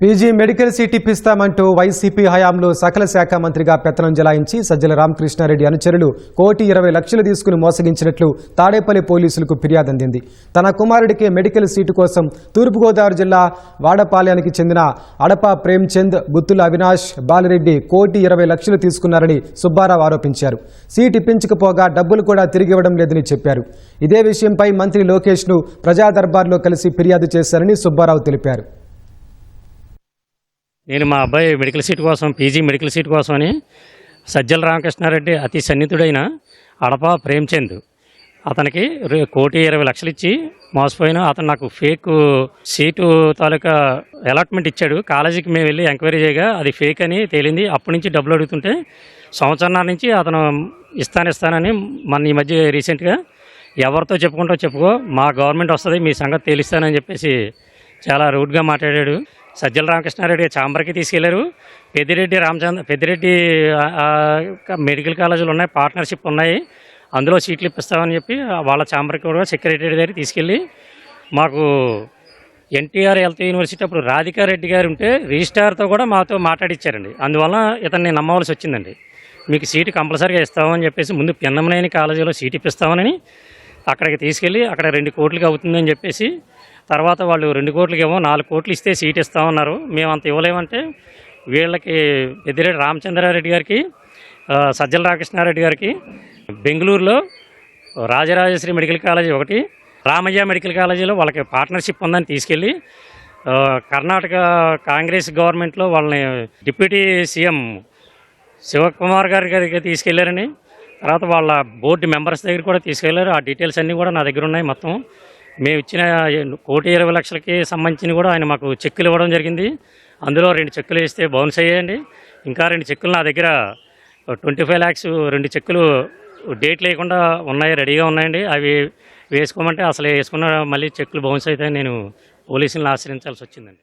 PG medical seat ఇప్పిస్తామంటూ YCP హయాంలో సకల శాఖ మంత్రిగా పెత్తనం జలాయించి సజ్జల రామకృష్ణారెడ్డి అనుచరులు కోటి ఇరవై లక్షలు తీసుకుని మోసగించినట్లు తాడేపల్లి పోలీసులకు ఫిర్యాదు అందింది. తన కుమారుడికి మెడికల్ సీటు కోసం తూర్పుగోదావరి జిల్లా వాడపాలెనికి చెందిన అడప ప్రేమ్చంద్ గుత్తుల అవినాష్ బాలిరెడ్డి కోటి ఇరవై లక్షలు తీసుకున్నారని సుబ్బారావు ఆరోపించారు. సీట్ ఇప్పించకపోగా డబ్బులు కూడా తిరిగి ఇవ్వడం లేదని చెప్పారు. ఇదే విషయంపై మంత్రి లోకేష్ను ప్రజా దర్బార్లో కలిసి ఫిర్యాదు చేశారని సుబ్బారావు తెలిపారు. నేను మా అబ్బాయి మెడికల్ సీట్ కోసం పీజీ మెడికల్ సీట్ కోసం అని సజ్జల రామకృష్ణారెడ్డి అతి సన్నిహితుడైన అడప ప్రేమ్చంద్. అతనికి కోటి ఇరవై లక్షలు ఇచ్చి మోసపోయిన అతను నాకు ఫేక్ సీటు తాలూకా అలాట్మెంట్ ఇచ్చాడు. కాలేజీకి మేము వెళ్ళి ఎంక్వైరీ చేయగా అది ఫేక్ అని తేలింది. అప్పటి నుంచి డబ్బులు అడుగుతుంటే సంవత్సరాల నుంచి అతను ఇస్తాను ఇస్తానని మన ఈ మధ్య రీసెంట్గా ఎవరితో చెప్పుకుంటో చెప్పుకో మా గవర్నమెంట్ వస్తుంది మీ సంగతి తేలిస్తానని చెప్పేసి చాలా రూడ్గా మాట్లాడాడు. సజ్జల రామకృష్ణారెడ్డి చాంబర్కి తీసుకెళ్ళారు. పెద్దిరెడ్డి రామచంద్ర పెద్దిరెడ్డి మెడికల్ కాలేజీలు ఉన్నాయి పార్ట్నర్షిప్ ఉన్నాయి. అందులో సీట్లు ఇప్పిస్తామని చెప్పి వాళ్ళ చాంబర్కి కూడా సెక్రటరీ దగ్గర తీసుకెళ్ళి మాకు ఎన్టీఆర్ హెల్త్ యూనివర్సిటీ అప్పుడు రాధికా రెడ్డి గారు ఉంటే రిజిస్టార్తో కూడా మాతో మాట్లాడిచ్చారండి. అందువల్ల ఇతన్ని నమ్మవలసి వచ్చిందండి. మీకు సీటు కంపల్సరీగా ఇస్తామని చెప్పేసి ముందు పిన్నమనేని కాలేజీలో సీట్ ఇప్పిస్తామని అక్కడికి తీసుకెళ్ళి అక్కడ రెండు కోట్లకి అవుతుందని చెప్పేసి తర్వాత వాళ్ళు రెండు కోట్లకి ఏమో నాలుగు కోట్లు ఇస్తే సీట్ ఇస్తామన్నారు మేము అంత ఇవ్వలేమంటే వీళ్ళకి పెద్దిరెడ్డి రామచంద్రారెడ్డి గారికి సజ్జల రామకృష్ణారెడ్డి గారికి బెంగళూరులో రాజరాజేశ్వరి మెడికల్ కాలేజీ ఒకటి రామయ్య మెడికల్ కాలేజీలో వాళ్ళకి పార్ట్నర్షిప్ ఉందని తీసుకెళ్ళి కర్ణాటక కాంగ్రెస్ గవర్నమెంట్లో వాళ్ళని డిప్యూటీ సీఎం శివకుమార్ గారి దగ్గరికి తీసుకెళ్ళారని తర్వాత వాళ్ళ బోర్డు మెంబర్స్ దగ్గర కూడా తీసుకెళ్ళారు. ఆ డీటెయిల్స్ అన్నీ కూడా నా దగ్గర ఉన్నాయి మొత్తం. మేము ఇచ్చిన కోటి ఇరవై లక్షలకి సంబంధించిన కూడా ఆయన మాకు చెక్కులు ఇవ్వడం జరిగింది. అందులో రెండు చెక్కులు వేస్తే బౌన్స్ అయ్యాయండి. ఇంకా రెండు చెక్కులు నా దగ్గర ట్వంటీ ఫైవ్ ల్యాక్స్ రెండు చెక్కులు డేట్ లేకుండా ఉన్నాయి రెడీగా ఉన్నాయండి. అవి వేసుకోమంటే అసలు వేసుకున్న మళ్ళీ చెక్కులు బౌన్స్ అయితే నేను పోలీసులను ఆశ్రయించాల్సి వచ్చిందండి.